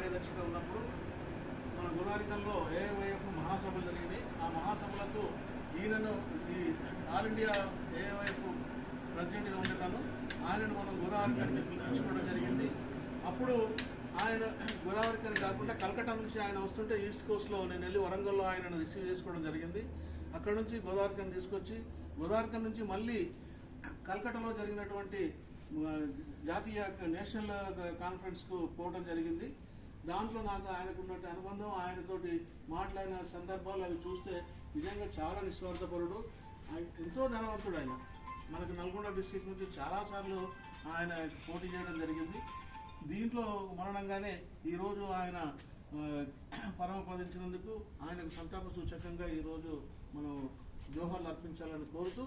కార్యదర్శిగా ఉన్నప్పుడు మన గుణారికంలో ఏవైఎఫ్ మహాసభలు జరిగినాయి ఆ మహాసభలకు ఈయనను ఈ ఆల్ ఇండియా ఏవైఎఫ్ ప్రెసిడెంట్గా ఉండేదాను ఆయనను మనం గోదావరికానికి పిలిపించుకోవడం జరిగింది. అప్పుడు ఆయన గోదావరికని కాకుండా కలకట్టా నుంచి ఆయన వస్తుంటే ఈస్ట్ కోస్ట్లో నేను వెళ్ళి వరంగల్లో ఆయనను రిసీవ్ చేసుకోవడం జరిగింది. అక్కడ నుంచి గోదావరికని తీసుకొచ్చి గోదావరికన్ నుంచి మళ్ళీ కలకట్టలో జరిగినటువంటి జాతీయ నేషనల్ కాన్ఫరెన్స్కు పోవడం జరిగింది. దాంట్లో నాకు ఆయనకున్నట్టు అనుబంధం ఆయనతోటి మాట్లాడిన సందర్భాలు అవి చూస్తే నిజంగా చాలా నిస్వార్థపరుడు. ఆయన ఎంతో ధనవంతుడు ఆయన. మనకు నల్గొండ డిస్టిక్ నుంచి చాలాసార్లు ఆయన పోటీ చేయడం జరిగింది. దీంట్లో మరణంగానే ఈరోజు ఆయన పరమపదించినందుకు ఆయనకు సంతాప సూచకంగా ఈరోజు మనం జోహర్లు అర్పించాలని కోరుతూ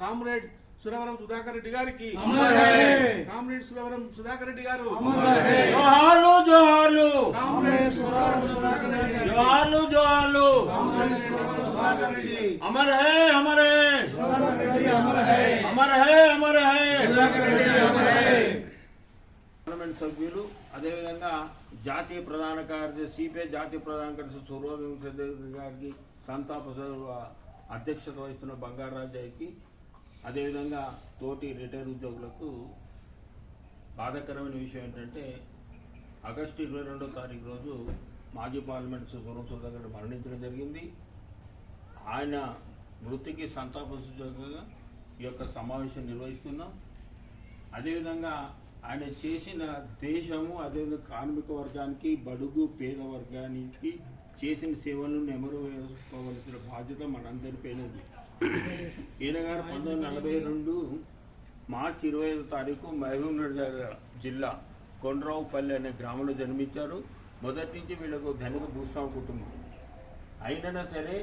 కామ్రేడ్ సురవరం సుధాకర్ రెడ్డి గారికి. అమర్ హై. కామ్రేడ్ సురవరం సుధాకర్ రెడ్డి గారు. జోహార్లు జోహార్లు. కామ్రేడ్ సురవరం సుధాకర్ రెడ్డి గారికి జోహార్లు జోహార్లు. కామ్రేడ్ సురవరం సుధాకర్ రెడ్డి. అమర్. హే అమర్ హే అమర్ హే అమర్ హే పార్లమెంట్ సభ్యులు అదేవిధంగా జాతీయ ప్రధాన కార్యదర్శి సిపిఐ జాతీయ ప్రధాన కార్యదర్శి సూర్యోదయం గారికి సంతాప అధ్యక్షత వహిస్తున్న బంగారాజయ్యకి అదేవిధంగా తోటి రిటైర్ ఉద్యోగులకు బాధాకరమైన విషయం ఏంటంటే ఆగస్టు ఇరవై రెండో తారీఖు రోజు మాజీ పార్లమెంట్ సుబ్రహ్మణ్య గారు మరణించడం జరిగింది. ఆయన మృతికి సంతాప సూచకంగా ఈ యొక్క సమావేశం నిర్వహిస్తున్నాం. అదేవిధంగా ఆయన చేసిన దేశము అదేవిధంగా కార్మిక వర్గానికి బడుగు పేద వర్గానికి చేసిన సేవలను నెమరు వేసుకోవలసిన బాధ్యత మనందరిపైన ఉంది. ఈయన గారు పంతొమ్మిది వందల నలభై రెండు మార్చి ఇరవై ఐదు తారీఖు మహబూబ్నగర్ జిల్లా కొండ్రావుపల్లి అనే గ్రామంలో జన్మించారు. మొదటి నుంచి వీళ్ళకు ధనిక భూస్వామి కుటుంబం. అయినా సరే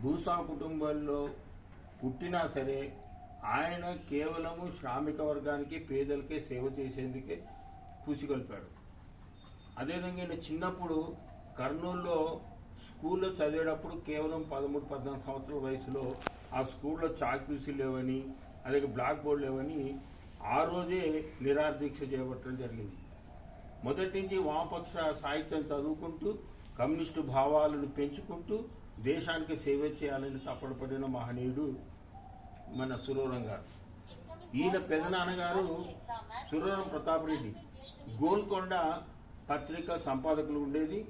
భూస్వామి కుటుంబాల్లో పుట్టినా సరే ఆయన కేవలము శ్రామిక వర్గానికి పేదలకే సేవ చేసేందుకే పూసికొల్పాడు అదేవిధంగా ఈయన చిన్నప్పుడు కర్నూలులో స్కూల్లో చదివేటప్పుడు కేవలం పదమూడు పద్నాలుగు సంవత్సరాల వయసులో ఆ స్కూల్లో చాక్ పీసులు లేవని అలాగే బ్లాక్ బోర్డు లేవని ఆ రోజే నిరాదీక్ష చేపట్టడం జరిగింది. మొదటి నుంచి వామపక్ష సాహిత్యం చదువుకుంటూ కమ్యూనిస్టు భావాలను పెంచుకుంటూ దేశానికి సేవ చేయాలని తప్పడపడిన మహనీయుడు మన సురవరం గారు. ఈయన పెదనాన్నగారు సురవరం ప్రతాప్ రెడ్డి. గోల్కొండ పత్రిక సంపాదకులు ఉండేది.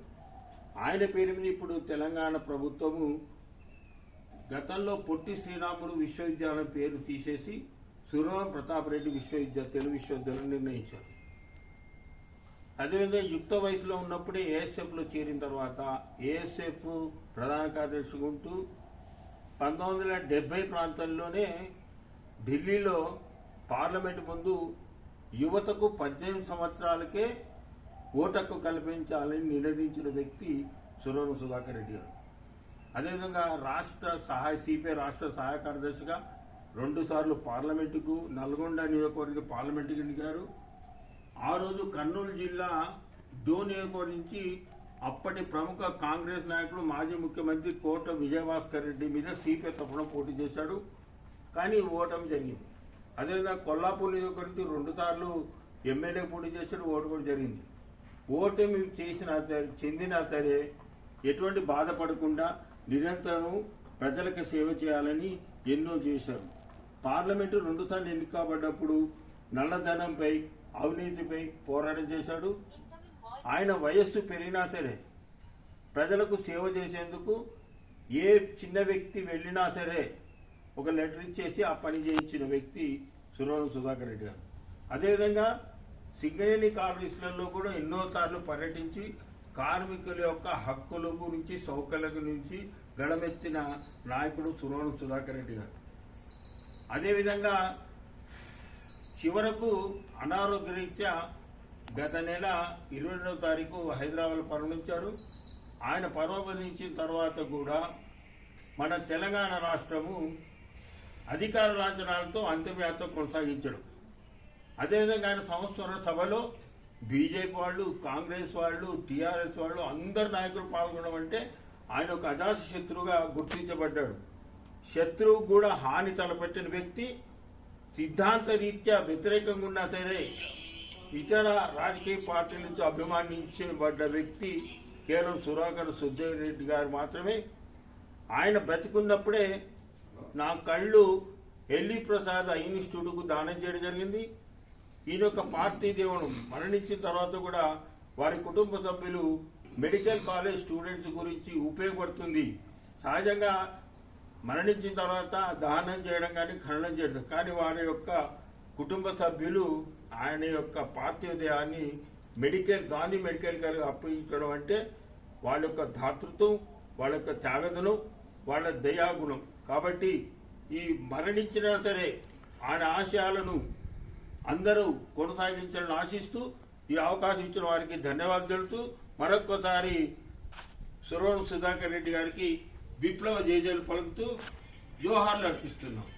ఆయన పేరు మీద ఇప్పుడు తెలంగాణ ప్రభుత్వము గతంలో పొట్టి శ్రీరాములు విశ్వవిద్యాలయం పేరు తీసేసి సురవరం ప్రతాప్ రెడ్డి విశ్వవిద్యాలయం తెలుగు విశ్వవిద్యాలయం నిర్ణయించారు. అదేవిధంగా యుక్త వయసులో ఉన్నప్పుడే ఏఎస్ఎఫ్లో చేరిన తర్వాత ఏఎస్ఎఫ్ ప్రధాన కార్యదర్శి ఉంటూ పంతొమ్మిది వందల డెబ్బై ప్రాంతంలోనే ఢిల్లీలో పార్లమెంట్ ముందు యువతకు పద్దెనిమిది సంవత్సరాలకే ఓటక్కు కల్పించాలని నినదించిన వ్యక్తి సురవరం సుధాకర్ రెడ్డి గారు. అదేవిధంగా రాష్ట్ర సహాయ సిపిఐ రాష్ట్ర సహాయ కార్యదర్శిగా రెండు సార్లు పార్లమెంటుకు నల్గొండ నియోజకవర్గ పార్లమెంటుకు ఎన్నికారు ఆ రోజు కర్నూలు జిల్లా డో నియోజకవర్గం నుంచి అప్పటి ప్రముఖ కాంగ్రెస్ నాయకుడు మాజీ ముఖ్యమంత్రి కోట విజయభాస్కర్ రెడ్డి మీద సిపిఐ తరఫున పోటీ చేశాడు. కానీ ఓటమి జరిగింది. అదేవిధంగా కొల్లాపూర్ నియోజకవర్గం రెండు సార్లు ఎమ్మెల్యే పోటీ చేశాడు ఓటు కూడా జరిగింది. ఓటమి చేసిన చెందిన చెందినా సరే ఎటువంటి బాధపడకుండా నిరంతరం ప్రజలకు సేవ చేయాలని ఎన్నో చేశారు. పార్లమెంటు రెండుసార్లు ఎన్నిక నల్లధనంపై అవినీతిపై పోరాటం చేశాడు. ఆయన వయస్సు పెరిగినా సరే ప్రజలకు సేవ చేసేందుకు ఏ చిన్న వ్యక్తి వెళ్ళినా సరే ఒక లెటర్ ఇచ్చేసి ఆ పని చేయించిన వ్యక్తి సురవరం సుధాకర్ రెడ్డి గారు. అదేవిధంగా సింగరేణి కాలనీస్లలో కూడా ఎన్నోసార్లు పర్యటించి కార్మికుల యొక్క హక్కుల గురించి సౌకర్యాల గురించి గడమెత్తిన నాయకుడు సురవణ సుధాకర్ రెడ్డి గారు. అదేవిధంగా చివరకు అనారోగ్యరీత్యా గత నెల ఇరవై రెండవ తారీఖు హైదరాబాద్ పర్వనించారు ఆయన పర్వనించిన తర్వాత కూడా మన తెలంగాణ రాష్ట్రము అధికార లాంఛనాలతో అంతిమయాత్ర కొనసాగించడం. అదేవిధంగా ఆయన సంవత్సర సభలో బీజేపీ వాళ్ళు కాంగ్రెస్ వాళ్ళు టీఆర్ఎస్ వాళ్ళు అందరు నాయకులు పాల్గొనడం అంటే ఆయన ఒక అజాత శత్రువుగా గుర్తించబడ్డాడు. శత్రువు కూడా హాని తలపెట్టిన వ్యక్తి సిద్ధాంత రీత్యా వ్యతిరేకంగా ఉన్నా సరే ఇతర రాజకీయ పార్టీల నుంచి అభిమానించబడ్డ వ్యక్తి కేవలం సురాకర్ సుధీర్ రెడ్డి గారు మాత్రమే. ఆయన బ్రతికున్నప్పుడే నా కళ్ళు ఎల్లి ప్రసాద్ ఐ దానం చేయడం జరిగింది. ఈయన యొక్క పార్టీ దేవుడు. మరణించిన తర్వాత కూడా వారి కుటుంబ సభ్యులు మెడికల్ కాలేజ్ స్టూడెంట్స్ గురించి ఉపయోగపడుతుంది. సహజంగా మరణించిన తర్వాత దానం చేయడం కానీ ఖననం చేయడం కానీ వారి యొక్క కుటుంబ సభ్యులు ఆయన యొక్క పార్థివ దేహాన్ని మెడికల్ గాంధీ మెడికల్ కాలేజ్ అప్పగించడం అంటే వాళ్ళ యొక్క ధాతృత్వం వాళ్ళ యొక్క త్యాగదనం వాళ్ళ దయాగుణం. కాబట్టి ఈ మరణించినా సరే ఆయన ఆశయాలను అందరూ కొనసాగించాలని ఆశిస్తూ ఈ అవకాశం ఇచ్చిన వారికి ధన్యవాదాలు తెలుపుతూ మరొక్కసారి సురవణ సుధాకర్ రెడ్డి గారికి విప్లవ జయజలు పలుకుతూ జోహార్లు అర్పిస్తున్నాం.